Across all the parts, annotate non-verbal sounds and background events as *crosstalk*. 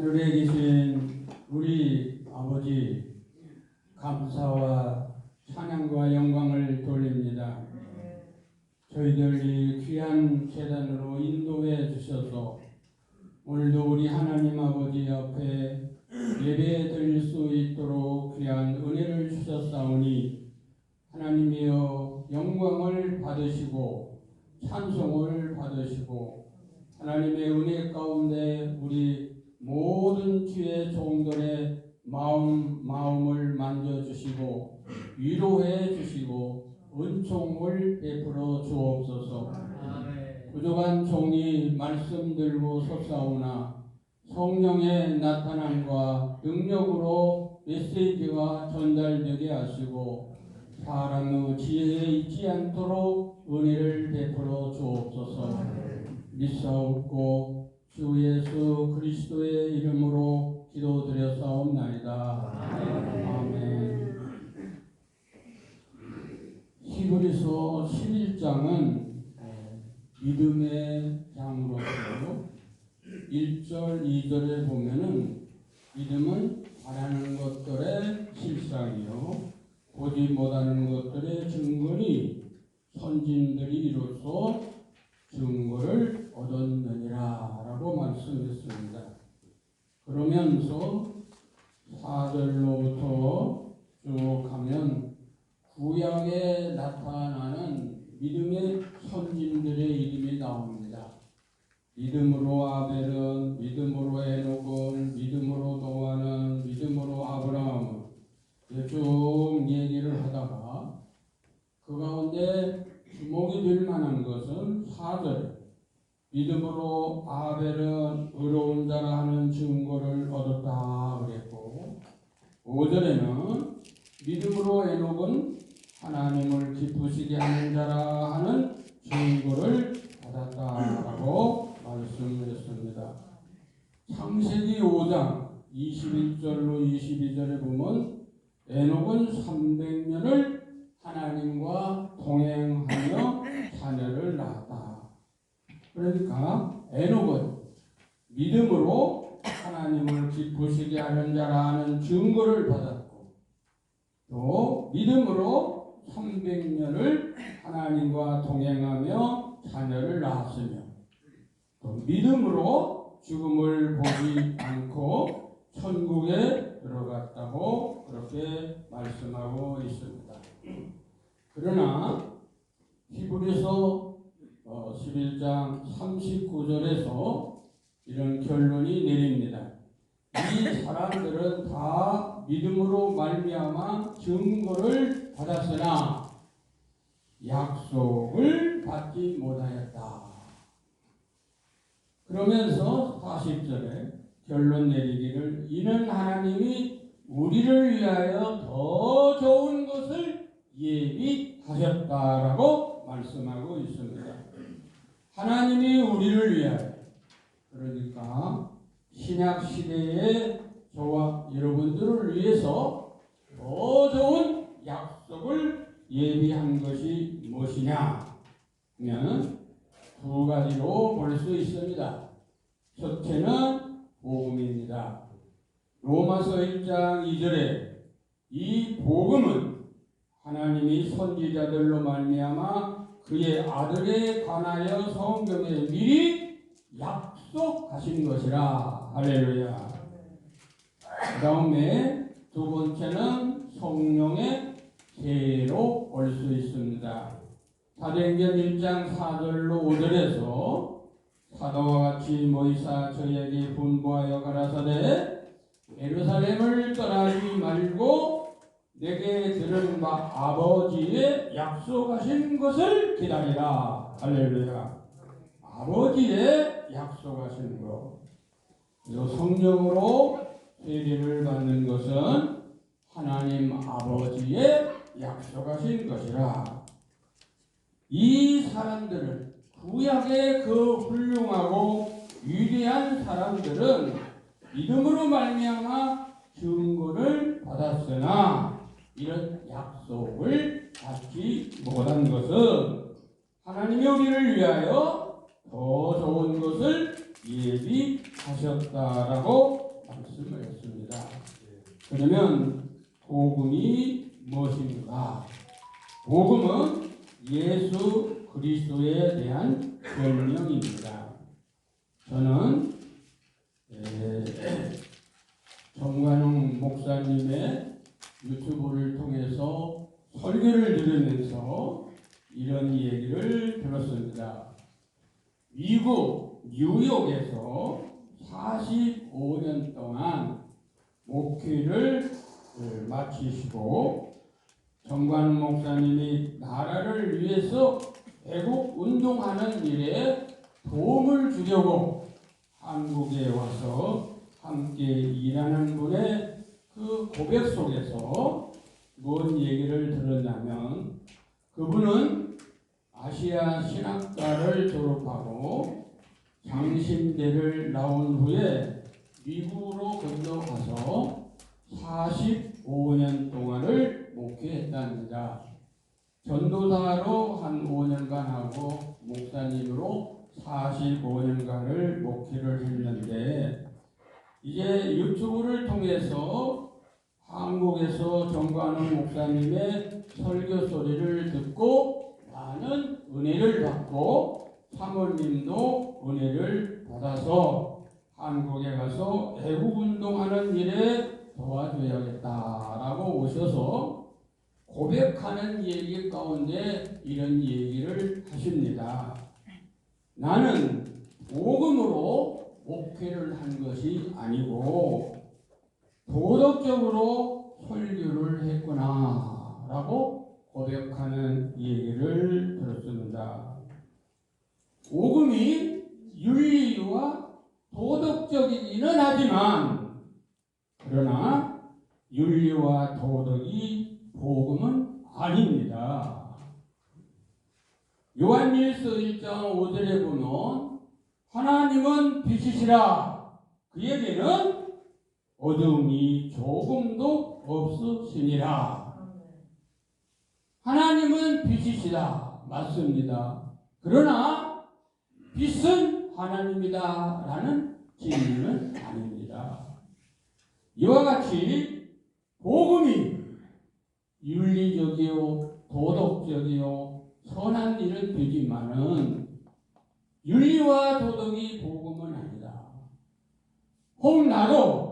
하늘에 계신 우리 아버지 감사와 찬양과 영광을 돌립니다. 저희들 이 귀한 재단으로 인도해 주셔서 오늘도 우리 하나님 아버지 앞에 예배 드릴 수 있도록 귀한 은혜를 주셨사오니 하나님이여 영광을 받으시고 찬송을 받으시고 하나님의 은혜 가운데 우리 모든 주의 종들의 마음 마음을 만져 주시고 위로해 주시고 은총을 베풀어 주옵소서. 부족한 종이 말씀 들고 섭사오나 성령의 나타남과 능력으로 메시지가 전달되게 하시고 사람의 지혜에 있지 않도록 은혜를 베풀어 주옵소서. 믿사옵고 주 예수 그리스도의 이름으로 기도드렸사옵나이다. 아멘. 히브리서 11장은 믿음의 장으로서 1절, 2절에 보면은 믿음은 바라는 것들의 실상이요 보지 못하는 것들의 증거니 선진들이 이로써 증거를 얻었느니라 라고 말씀했습니다. 그러면서 4절로부터 쭉 가면 구약에 나타나는 믿음의 선진들의 이름이 나옵니다. 믿음으로 아벨은, 믿음으로 에녹은, 믿음으로 노아는, 믿음으로 아브라함은 쭉 얘기를 하다가 그 가운데 주목이 될 만한 것은 4절 믿음으로 아벨은 의로운 자라 하는 증거를 얻었다 그랬고 5절에는 믿음으로 에녹은 하나님을 기쁘시게 하는 자라 하는 증거를 받았다라고 말씀했습니다. 창세기 5장 21절로 22절에 보면 에녹은 300년을 하나님과 동행하며 자녀를 낳았다. 그러니까 에녹은 믿음으로 하나님을 기쁘시게 하는 자라는 증거를 받았고 또 믿음으로 300년을 하나님과 동행하며 자녀를 낳았으며 또 믿음으로 죽음을 보지 않고 천국에 들어갔다고 그렇게 말씀하고 있습니다. 그러나 히브리서 11장 39절에서 이런 결론이 내립니다. 이 사람들은 다 믿음으로 말미암아 증거를 받았으나 약속을 받지 못하였다. 그러면서 40절에 결론 내리기를 이는 하나님이 우리를 위하여 더 좋은 것을 예비하셨다라고 말씀하고 있습니다. 하나님이 우리를 위하여 그러니까 신약 시대의 저와 여러분들을 위해서 더 좋은 약속을 예비한 것이 무엇이냐 하면 두 가지로 볼 수 있습니다. 첫째는 복음입니다. 로마서 1장 2절에 이 복음은 하나님이 선지자들로 말미암아 그의 아들에 관하여 성경에 미리 약속하신 것이라 할렐루야. 그 다음에 두 번째는 성령의 세로 올 수 있습니다. 사도행전 1장 4절로 5절에서 사도와 같이 모이사 저에게 분부하여 가라사대 예루살렘을 떠나지 말고 내게 들은 바 아버지의 약속하신 것을 기다리라. 할렐루야. 아버지의 약속하신 것. 그리고 성령으로 세례를 받는 것은 하나님 아버지의 약속하신 것이라. 이 사람들은 구약의 그 훌륭하고 위대한 사람들은 믿음으로 말미암아 증거를 받았으나 이런 약속을 받지 못한 것은 하나님이 우리를 위하여 더 좋은 것을 예비하셨다라고 말씀이었습니다. 그러면 복음이 무엇인가? 복음은 예수 그리스도에 대한 별명입니다. 저는 에, 정관웅 목사님의 유튜브를 통해서 설교를 들으면서 이런 얘기를 들었습니다. 미국 뉴욕에서 45년 동안 목회를 어, 마치시고 정관 목사님이 나라를 위해서 애국 운동하는 일에 도움을 주려고 한국에 와서 함께 일하는 분의 그 고백 속에서 뭔 얘기를 들었냐면 그분은 아시아 신학과를 졸업하고 장신대를 나온 후에 미국으로 건너가서 45년 동안을 목회했답니다. 전도사로 한 5년간 하고 목사님으로 45년간을 목회를 했는데 이제 유튜브를 통해서 한국에서 정관훈 목사님의 설교 소리를 듣고 많은 은혜를 받고 사모님도 은혜를 받아서 한국에 가서 애국운동하는 일에 도와줘야겠다라고 오셔서 고백하는 얘기 가운데 이런 얘기를 하십니다. 나는 복음으로 목회를 한 것이 아니고 도덕적으로 설교를 했구나 라고 고백하는 얘기를 들었습니다. 복음이 윤리와 도덕적이기는 하지만 그러나 윤리와 도덕이 복음은 아닙니다. 요한일서 1장 5절에 보면 하나님은 빛이시라 그에게는 어둠이 조금도 없으시니라. 하나님은 빛이시다. 맞습니다. 그러나 빛은 하나님이다. 라는 진리는 아닙니다. 이와 같이 복음이 윤리적이요, 도덕적이요, 선한 일은 되지만은 윤리와 도덕이 복음은 아니다. 혹 나도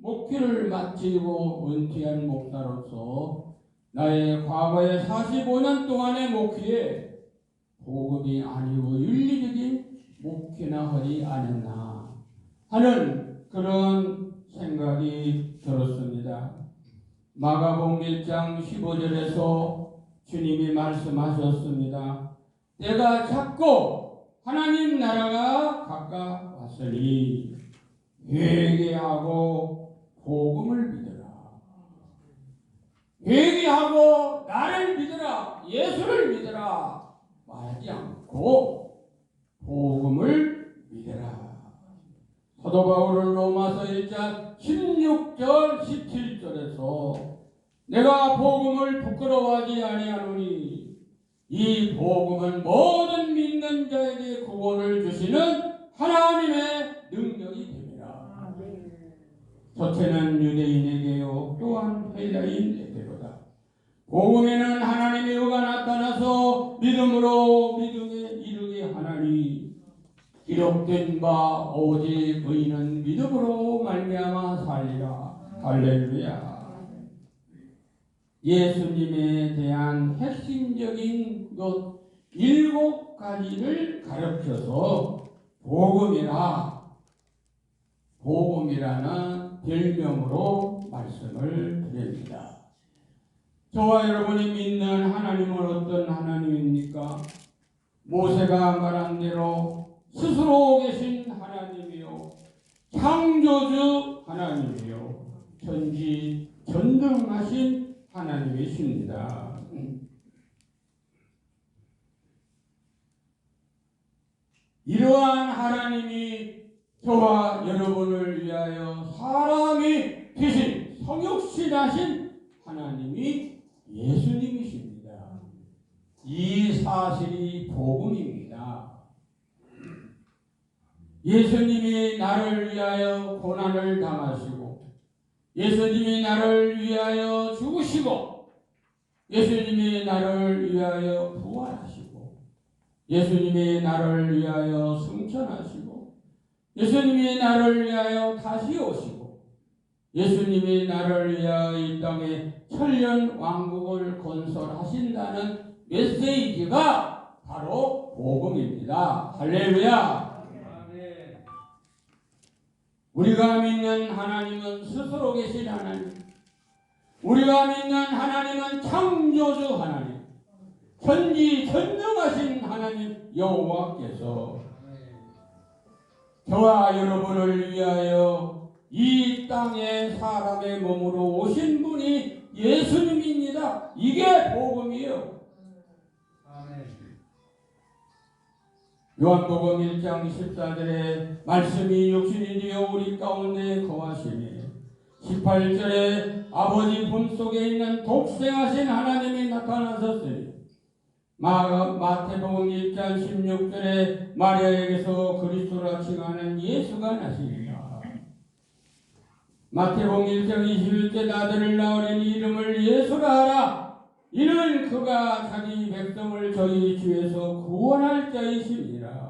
목회를 마치고 은퇴한 목사로서 나의 과거의 45년 동안의 목회에 복음이 아니고 윤리적인 목회나 하지 않았나 하는 그런 생각이 들었습니다. 마가복음 1장 15절에서 주님이 말씀하셨습니다. 때가 작고 하나님 나라가 가까웠으니 회개하고 복음을 믿어라. 회개하고 나를 믿어라. 예수를 믿어라. 말하지 않고 복음을 믿어라. 사도 바울은 로마서 1장 16절 17절에서 내가 복음을 부끄러워하지 아니하노니 이 복음은 모든 믿는 자에게 구원을 주시는 하나님의 능력이. 첫째는 유대인에게요 또한 헬라인에게로다. 복음에는 하나님의 의가 나타나서 믿음으로 믿음에 이르게 하나니 기록된 바 오직 의인은 믿음으로 말미암아 살리라. 할렐루야. 예수님에 대한 핵심적인 것 일곱 가지를 가르쳐서 복음이라 복음이라는 별명으로 말씀을 드립니다. 저와 여러분이 믿는 하나님은 어떤 하나님입니까? 모세가 말한 대로 스스로 계신 하나님이요 창조주 하나님이요 전지 전능하신 하나님이십니다. 이러한 하나님이 저와 여러분을 위하여 사람이 되신 성육신하신 하나님이 예수님이십니다. 이 사실이 복음입니다. 예수님이 나를 위하여 고난을 당하시고 예수님이 나를 위하여 죽으시고 예수님이 나를 위하여 부활하시고 예수님이 나를 위하여 승천하시고 예수님이 나를 위하여 다시 오시고 예수님이 나를 위하여 이 땅에 천년 왕국을 건설하신다는 메시지가 바로 복음입니다. 할렐루야. 우리가 믿는 하나님은 스스로 계신 하나님. 우리가 믿는 하나님은 창조주 하나님. 전지 전능하신 하나님 여호와께서 저와 여러분을 위하여 이 땅에 사람의 몸으로 오신 분이 예수님입니다. 이게 복음이에요. 요한복음 1장 14절에 말씀이 육신이 되어 우리 가운데 거하시니 18절에 아버지 품속에 있는 독생하신 하나님이 나타나셨으니 마, 마태복음 1장 16절에 마리아에게서 그리스도라 칭하는 예수가 나시니라 마태복음 1장 21절 나들을 낳으려니 이름을 예수라 하라 이는 그가 자기 백성을 저희 주에서 구원할 자이십니다.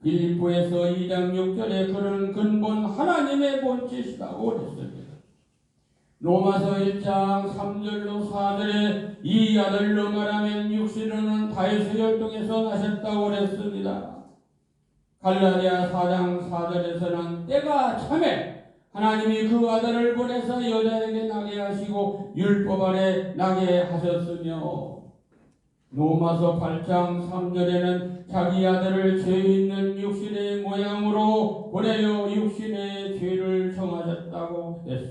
빌립보에서 2장 6절에 그는 근본 하나님의 본체시다고 그랬습니다. 로마서 1장 3절로 4절에 이 아들로 말하면 육신으로는 다윗의 혈통에서 나셨다고 그랬습니다. 갈라디아 4장 4절에서는 때가 참에 하나님이 그 아들을 보내서 여자에게 나게 하시고 율법 아래 나게 하셨으며 로마서 8장 3절에는 자기 아들을 죄 있는 육신의 모양으로 보내어 육신의 죄를 정하셨다고 했습니다.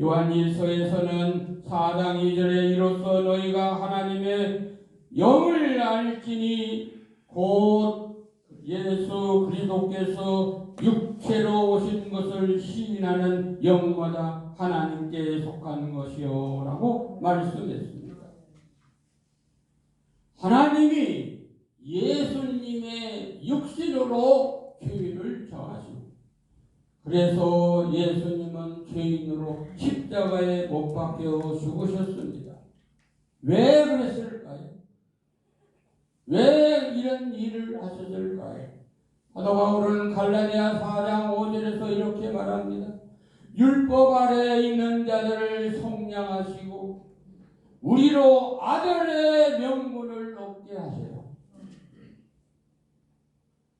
요한 1서에서는 4장 2절에 이로써 너희가 하나님의 영을 알지니 곧 예수 그리스도께서 육체로 오신 것을 시인하는 영마다 하나님께 속한 것이요 라고 말씀했습니다. 하나님이 예수님의 육신으로 죄를 정하시고 그래서 예수님 은 죄인으로 십자가에 못 박혀 죽으셨습니다. 왜 그랬을까요? 왜 이런 일을 하셨을까요? 사도 바울은 갈라디아 4장 5절에서 이렇게 말합니다. 율법 아래 있는 자들을 속량하시고 우리로 아들의 명분을 높게 하세요.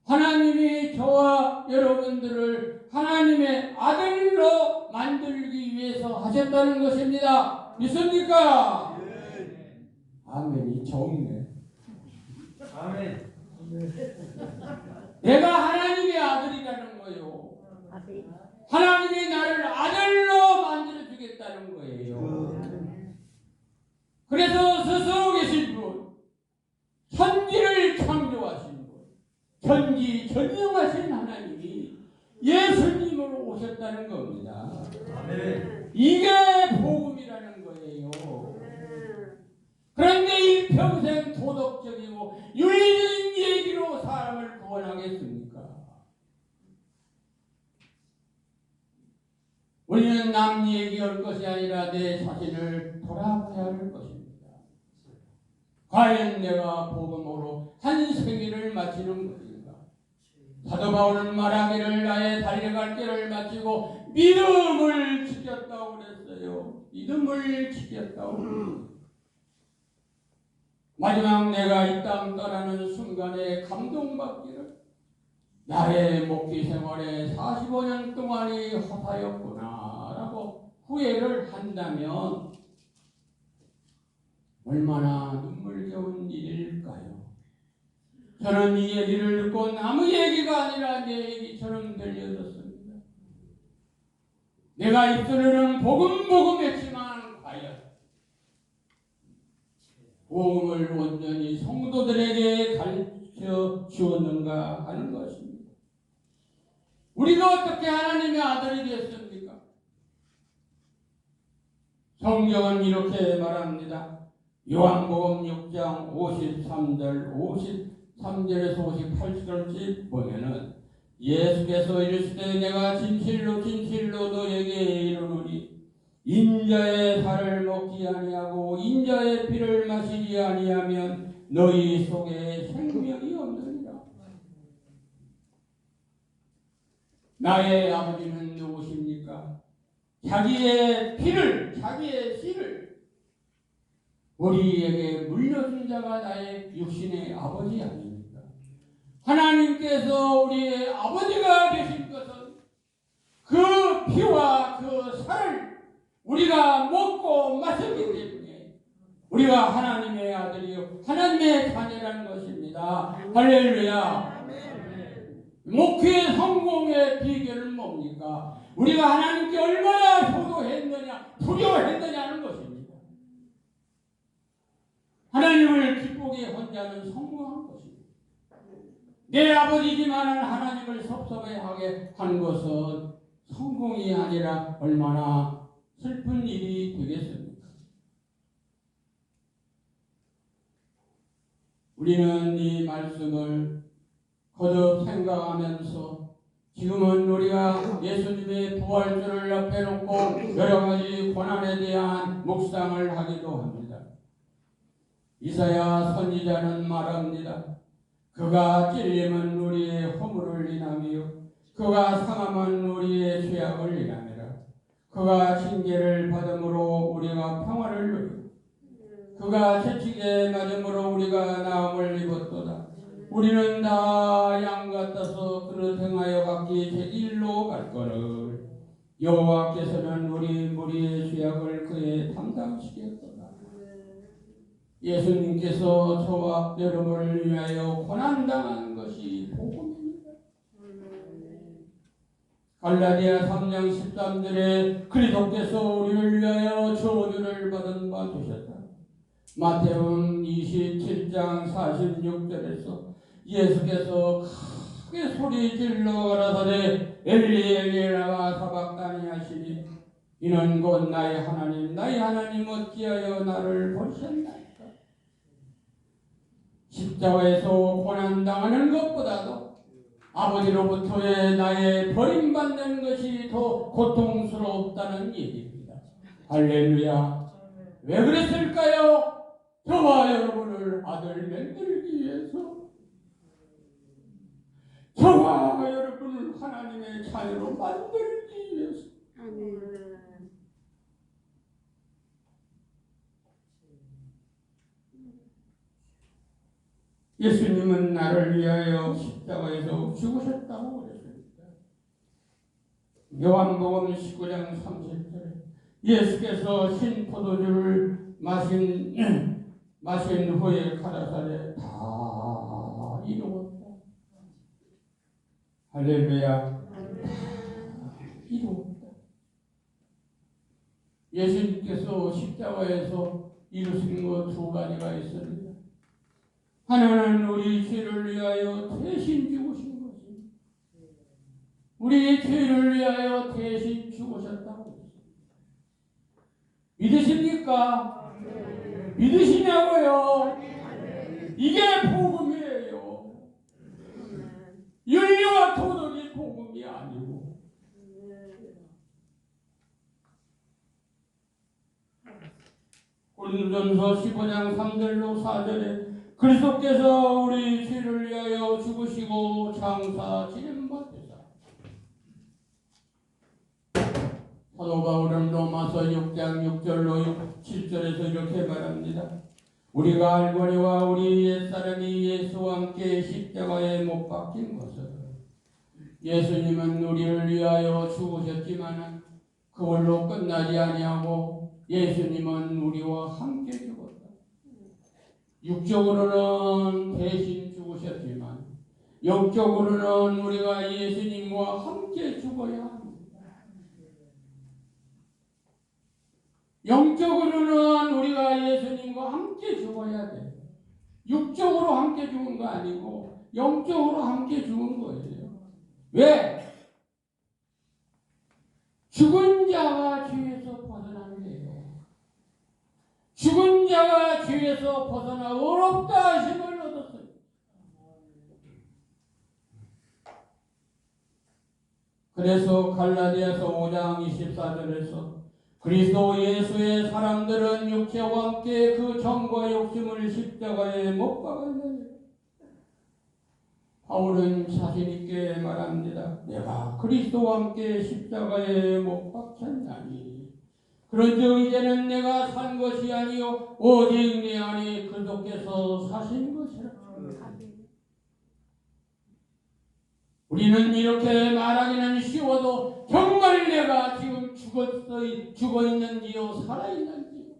하나님이 저와 여러분들을 하나님의 아들로 만들기 위해서 하셨다는 것입니다. 믿습니까? 아멘이 적네. 아멘. 내가 하나님의 아들이라는 거예요. 하나님이 나를 아들로 만들어 주겠다는 거예요. 그래서 스스로 계신 분, 천지를 천지 전능하신 하나님이 예수님으로 오셨다는 겁니다. 아멘. 이게 복음이라는 거예요. 그런데 이 평생 도덕적이고 윤리적인 얘기로 사람을 구원하겠습니까? 우리는 남 얘기할 것이 아니라 내 자신을 돌아봐야 할 것입니다. 과연 내가 복음으로 한 생일을 마치는? 사도 바울은 말하기를 나의 달려갈 길을 마치고 믿음을 지켰다고 그랬어요. 믿음을 지켰다고. 마지막 내가 이 땅 떠나는 순간에 감동받기를 나의 목회 생활에 45년 동안이 허사였구나 라고 후회를 한다면 얼마나 눈물겨운 일일까요? 저는 이 얘기를 듣고 남의 얘기가 아니라 내 얘기처럼 들려졌습니다. 내가 입술로는 복음복음 했지만 과연 복음을 온전히 성도들에게 가르쳐 주었는가 하는 것입니다. 우리가 어떻게 하나님의 아들이 되었습니까? 성경은 이렇게 말합니다. 요한복음 6장 53절 53절에서 58절까지 보면은 예수께서 이르시되 내가 진실로 진실로 너에게 이르노니 인자의 살을 먹지 아니하고 인자의 피를 마시지 아니하면 너희 속에 생명이 없느니라. 나의 아버지는 누구십니까? 자기의 피를 자기의 씨를 우리에게 물려준 자가 나의 육신의 아버지 아닙니까? 하나님께서 우리의 아버지가 되신 것은 그 피와 그 살을 우리가 먹고 마셨기 때문에 우리가 하나님의 아들이요 하나님의 자녀라는 것입니다. 할렐루야. 목회 성공의 비결은 뭡니까? 우리가 하나님께 얼마나 효도했느냐, 두려워했느냐는 것입니다. 하나님을 기쁘게 혼자는 성공한 것입니다. 내 아버지지만 하나님을 섭섭해하게 한 것은 성공이 아니라 얼마나 슬픈 일이 되겠습니까? 우리는 이 말씀을 거듭 생각하면서 지금은 우리가 예수님의 부활주를 옆에 놓고 여러 가지 고난에 대한 묵상을 하기도 합니다. 이사야 선지자는 말합니다. 그가 찔림은 우리의 허물을 인하며 그가 상함은 우리의 죄악을 인하니라. 그가 징계를 받음으로 우리가 평화를 누리고 그가 채찍에 맞음으로 우리가 나음을 입었도다. 우리는 다 양 같아서 그릇 행하여 각기 제 일로 갈 거를 여호와께서는 우리 무리의 죄악을 그에 담당시켰도다. 예수님께서 저와 여러분을 위하여 고난당한 것이 복음입니다. 갈라디아 3장 13절에 그리스도께서 우리를 위하여 저주를 받은 바 되셨다. 마태음 27장 46절에서 예수께서 크게 소리 질러 가라사대 엘리 엘리 라마 사박다니 하시니 이는 곧 나의 하나님 나의 하나님 어찌하여 나를 버리셨나이까 십자가에서 고난당하는 것보다도 아버지로부터의 나의 버림받는 것이 더 고통스럽다는 얘기입니다. 할렐루야. 왜 그랬을까요? 저와 여러분을 아들 만들기 위해서. 저와 여러분을 하나님의 자녀로 만들기 위해서 예수님은 나를 위하여 십자가에서 죽으셨다고 그랬습니다. 요한복음 19장 30절에 예수께서 신 포도주를 마신 *clears throat* 마신 후에 가라사대 다 이루었다. 할렐루야. 이루었다. 예수님께서 십자가에서 이루신 것 두 가지가 있습니다. 하나는 우리 죄를 위하여 대신 죽으신 것입니다. 우리 죄를 위하여 대신 죽으셨다고. 믿으십니까? 믿으시냐고요? 이게 복음이에요. 윤리와 도덕이 복음이 아니고 고린도전서 15장 3절로 4절에 그리스도께서 우리 죄를 위하여 죽으시고 장사 지름받으사 사도 바울은 로마서 6장 6절로 7절에서 이렇게 말합니다. 우리가 알거니와 우리 옛사람이 예수와 함께 십자가에 못 박힌 것을 예수님은 우리를 위하여 죽으셨지만 그걸로 끝나지 아니하고 예수님은 우리와 함께 죽었다. 육적으로는 대신 죽으셨지만 영적으로는 우리가 예수님과 함께 죽어야 합니다. 영적으로는 우리가 예수님과 함께 죽어야 돼. 육적으로 함께 죽은 거 아니고 영적으로 함께 죽은 거예요. 왜? 죽은 자가 풍자와 지위에서 벗어나 어렵다 하심을 얻었어요. 그래서 갈라디아서 5장 24절에서 그리스도 예수의 사람들은 육체와 함께 그 정과 욕심을 십자가에 못 박았느니 바울은 자신있게 말합니다. 내가 그리스도와 함께 십자가에 못 박혔나니 그런즉 이제는 내가 산 것이 아니요 오직 내 안에 그리스도께서 사신 것이라. 우리는 이렇게 말하기는 쉬워도 정말 내가 지금 죽었어 죽어 있는지요 살아 있는지요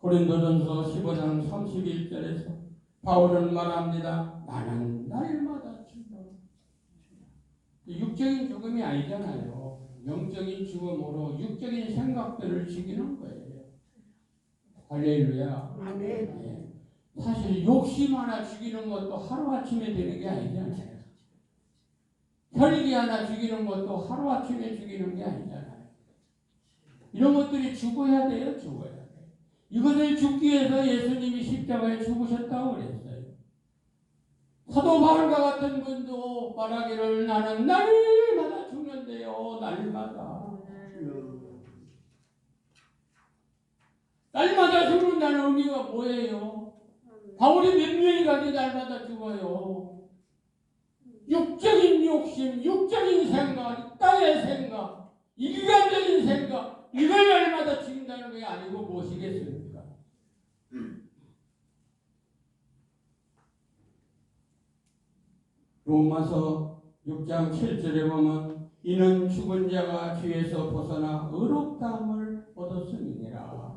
고린도전서 15장 31절에서 바울은 말합니다. 나는 날마다. 육적인 죽음이 아니잖아요. 영적인 죽음으로 육적인 생각들을 죽이는 거예요. 할렐루야. 예. 사실 욕심 하나 죽이는 것도 하루아침에 되는 게 아니잖아요. 혈기 하나 죽이는 것도 하루아침에 죽이는 게 아니잖아요. 이런 것들이 죽어야 돼요, 죽어야 돼. 이것을 죽기 위해서 예수님이 십자가에 죽으셨다고 그랬어요. 사도 바울과 같은 분도 말하기를 나는 날마다 죽는데요, 날마다. 날마다 죽는다는 의미가 뭐예요? 바울이 몇 년이까지 날마다 죽어요. 육적인 욕심, 육적인 생각, 땅의 생각, 인간적인 생각, 이걸 날마다 죽인다는 게 아니고 무엇이겠습니까? 로마서 6장 7절에 보면 이는 죽은 자가 죄에서 벗어나 의롭다함을 얻었음이니라.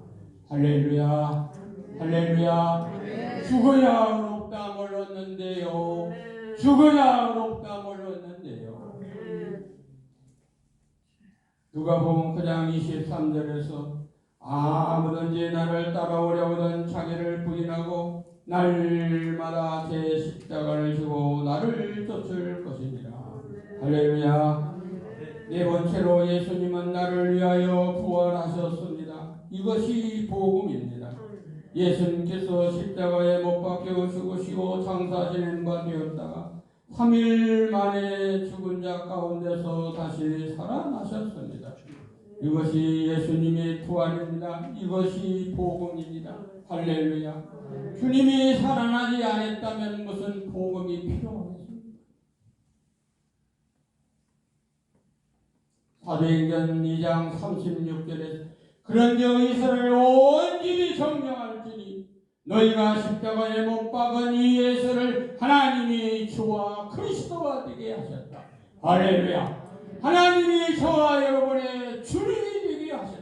할렐루야. 할렐루야. 죽어야 의롭다함을 얻는데요. 죽어야 의롭다함을 얻는데요. 누가 보면 그냥 23절에서 아무든지 나를 따라오려거든 자기를 부인하고 날마다 제 십자가를 지고 나를 쫓을 것이니라. 할렐루야. 네 번째로 예수님은 나를 위하여 부활하셨습니다. 이것이 복음입니다. 예수님께서 십자가에 못 박혀 죽으시고 장사 지낸 바 되었다가 3일 만에 죽은 자 가운데서 다시 살아나셨습니다. 이것이 예수님의 부활입니다. 이것이 복음입니다. 할렐루야. 주님이 살아나지 않았다면 무슨 복음이 필요하겠습니까? 사도행전 2장 36절에 그런즉 이스라엘 온 집이 정령할지니 너희가 십자가에 못 박은 이 예수를 하나님이 주와 그리스도가 되게 하셨다. 할렐루야. 하나님이 저와 여러분의 주님이 되게 하셨다.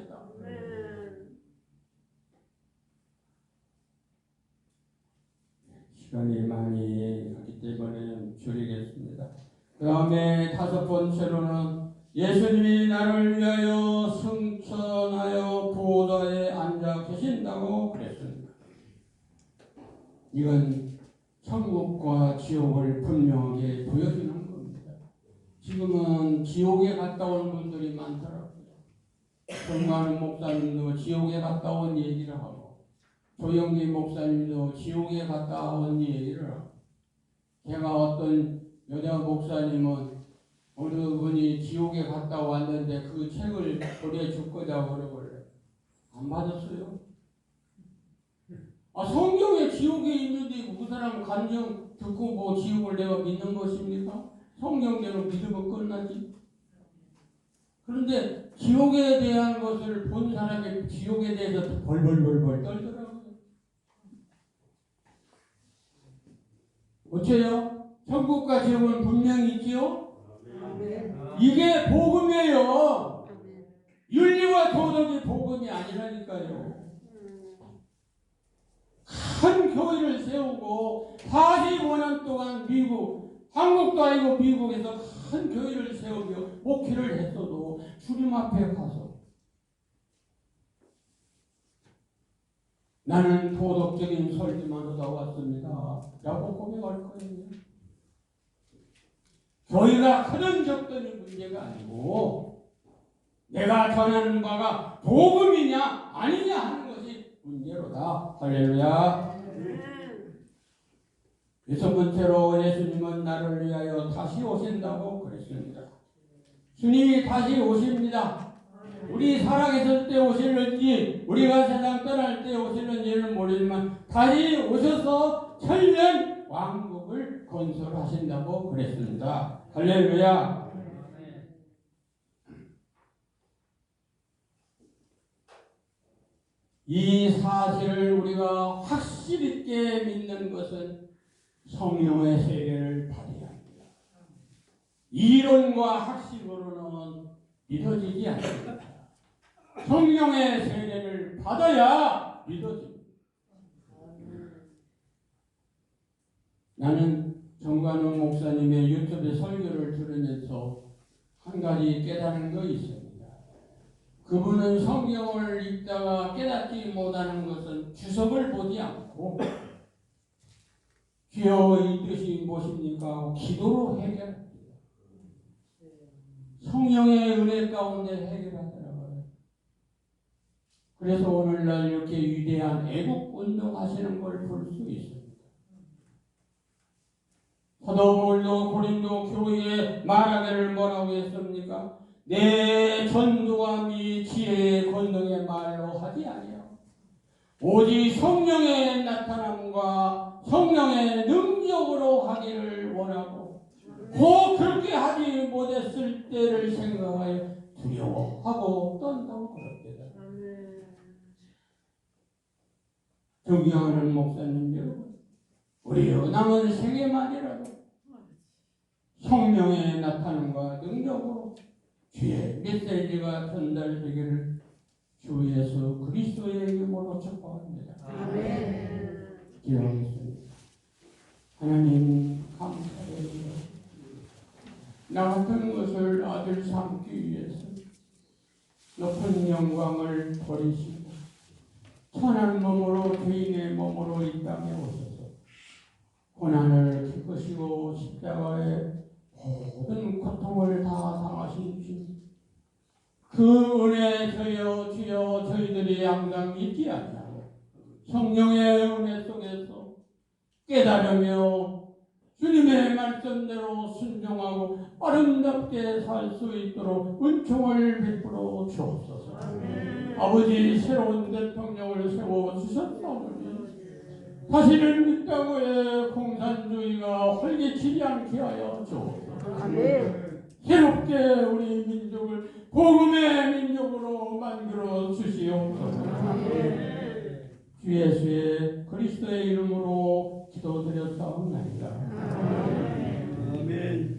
시간이 많이 가기 때문에 줄이겠습니다. 그 다음에 다섯 번째로는 예수님이 나를 위하여 승천하여 보좌에 앉아 계신다고 그랬습니다. 이건 천국과 지옥을 분명하게 보여주는 겁니다. 지금은 지옥에 갔다 온 분들이 많더라고요. 정가는 목사님도 지옥에 갔다 온 얘기를 하고 조영기 목사님도 지옥에 갔다 온 하고 제가 어떤 여자 목사님은 어느 분이 지옥에 갔다 왔는데 그 책을 보내줄 거냐고 그러길래 안 받았어요. 아 성경에 지옥에 있는데 그 사람 감정 듣고 뭐 지옥을 내가 믿는 것입니까? 성경대로 믿으면 끝나지. 그런데 지옥에 대한 것을 본 사람이 지옥에 대해서 벌벌벌벌 떨더라고요. 어째요? 천국과 지옥은 분명히 있지요? 이게 복음이에요. 윤리와 도덕이 복음이 아니라니까요. 큰 교회를 세우고 45년 동안 미국, 한국도 아니고 미국에서 큰 교회를 세우며 목회를 했어도 주님 앞에 가서 나는 도덕적인 설교만 하다 왔습니다. 라고 고백할 거예요. 교회가 크든 적든이 문제가 아니고 내가 전하는 바가 복음이냐 아니냐 하는 것이 문제로다. 할렐루야. 여섯 번째로 예수님은 나를 위하여 다시 오신다고 그랬습니다. 주님이 다시 오십니다. 우리 살아계실 때 오실는지 우리가 세상 떠날 때 오실는지는 모르지만 다시 오셔서 천년 왕국을 건설하신다고 그랬습니다. 할렐루야. 이 사실을 우리가 확실 있게 믿는 것은 성령의 세계를 받아야 합니다. 이론과 학식으로는 믿어지지 않습니다. 성령의 세례를 받아야 믿어집니다. 나는 정관웅 목사님의 유튜브 설교를 들으면서 한 가지 깨달은 거 있습니다. 그분은 성경을 읽다가 깨닫지 못하는 것은 주석을 보지 않고 이 뜻이 무엇입니까? 기도로 해결합니다. 성령의 은혜 가운데 해결하더라고요. 그래서 오늘날 이렇게 위대한 애국 운동하시는 걸 볼 수 있습니다. 사도 바울도 고린도 교회에 말하기를 뭐라고 했습니까? 내 전도와 미 지혜의 권능의 말로 하지 아니요 오직 성령의 나타남과 성령의 능력으로 하기를 원하고 곧 그렇게 하지 못했을 때를 생각하여 두려워하고 떤다고 그럽니다. 존경하는 목사님 여러분, 우리 남은 생애만이라도 성령의 나타남과 능력으로 주의 메시지가 전달되기를 주 예수 그리스도의 이름으로 축복합니다. 기도하겠습니다. 하나님 감사드립니다. 나 같은 것을 아들 삼기 위해서 높은 영광을 버리시고 천한 몸으로 죄인의 몸으로 이 땅에 오셔서 고난을 기쁘시고 십자가에 모든 고통을 다 당하신 주. 그 은혜 저여 주여 저희들이 항상 잊지 아니하고 성령의 은혜 속에서 깨달으며 주님의 말씀대로 순종하고 아름답게 살 수 있도록 은총을 베풀어 주옵소서. 아버지 새로운 대통령을 세워 주셨사오니 사실은 이 땅의 공산주의가 활개치지 않게 하여 주옵소서. 새롭게 우리 민족을 복음의 민족으로 만들어 주시옵소서. 주 예수의 그리스도의 이름으로 기도드렸사옵나이다. 아멘. 아멘.